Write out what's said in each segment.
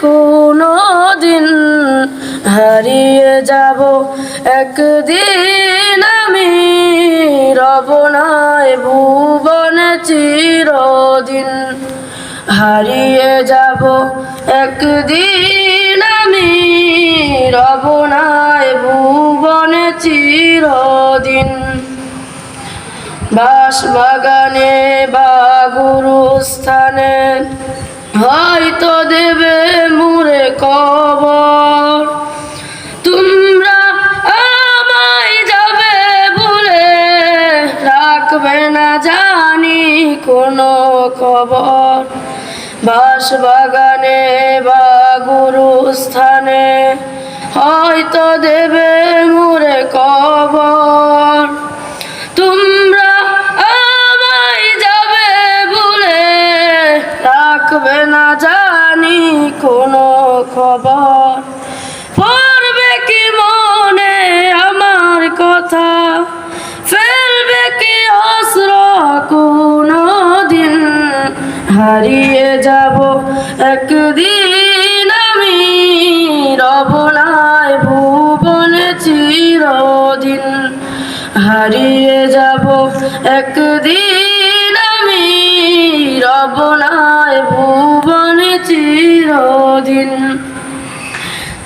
কোনো দিন হারিয়ে যাব। একদিন আমি রব রবনায় ভুবনে চিরদিন হারিয়ে যাব। একদিন আমি রব রবনায় ভুবনে চিরদিন বাস বাগানে বা গুরুস্থানে হয়তো দেবে কবর। তোমরা আমায় যাবে বলে রাখবে না জানি কোনো খবর বাস বাগানে বা গুরুস্থানে হয়তো দেবে মুরে কবর। খবর। পড়বে কি মনে আমার কথা? ফেলবে কি অস্ত্র কোনো দিন হারিয়ে যাব একদিন আমি। রবনায় ভুবনে চিরদিন। হারিয়ে যাব একদিন আমি। রবনায়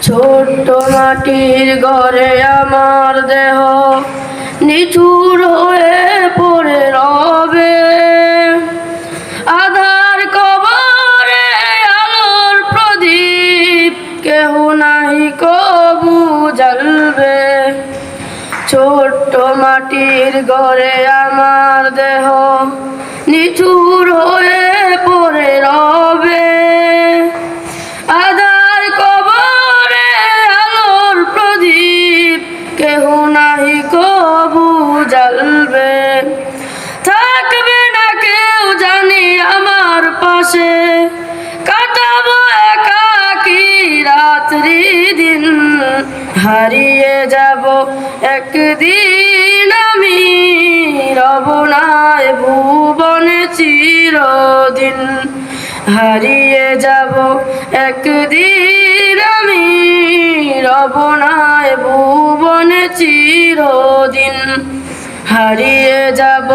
ছোট্ট মাটির ঘরে আমার দেহ নিচুর হয়ে পড়ে রবে। আধার কবরে আলোর প্রদীপ, কেহ নাহি কবু জ্বলবে। ছোট্ট মাটির ঘরে আমার দেহ নিচুর হয়ে থাকবে না কেউ জানি আমার পাশে। কাটাবো একাকি রাত্রি দিন? হারিয়ে যাব একদিন আমি। রবনায় ভুবনে চিরদিন। হারিয়ে যাব একদিন আমি। রবনায় ভুবনে চিরদিন। হারিয়ে যাব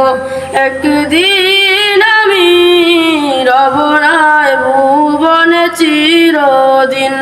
একদিন আমি রবনায় ভুবনে চিরদিন